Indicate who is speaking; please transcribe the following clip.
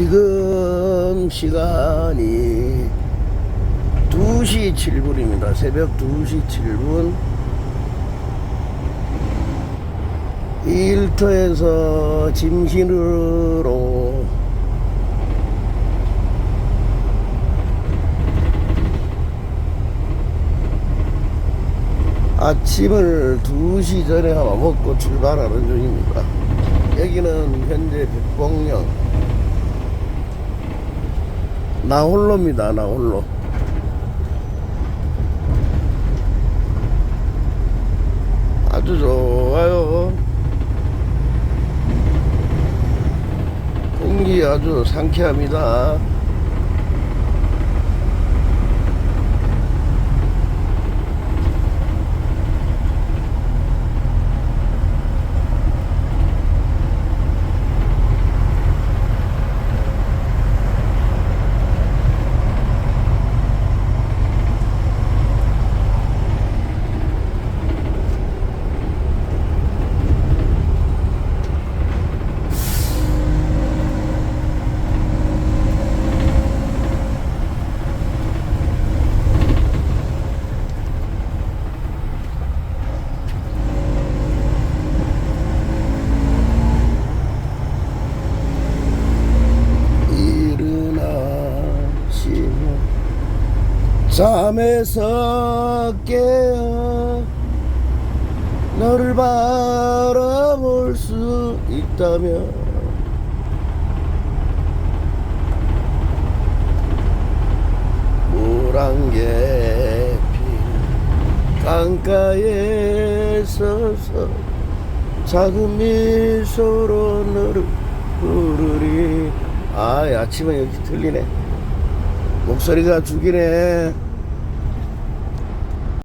Speaker 1: 지금 시간이 2시 7분입니다. 새벽 2시 7분. 일터에서 짐신으로 아침을 2시 전에 먹고 출발하는 중입니다. 여기는 현재 백봉령 나 홀로입니다. 나 홀로. 아주 좋아요. 공기 아주 상쾌합니다. 일어나시면 잠에서 깨어 너를 바라볼 수 있다면 물안개 핀 강가에 서서 작은 미소로 너를 부르리. 아 아침은 여기 들리네 목소리가 죽이네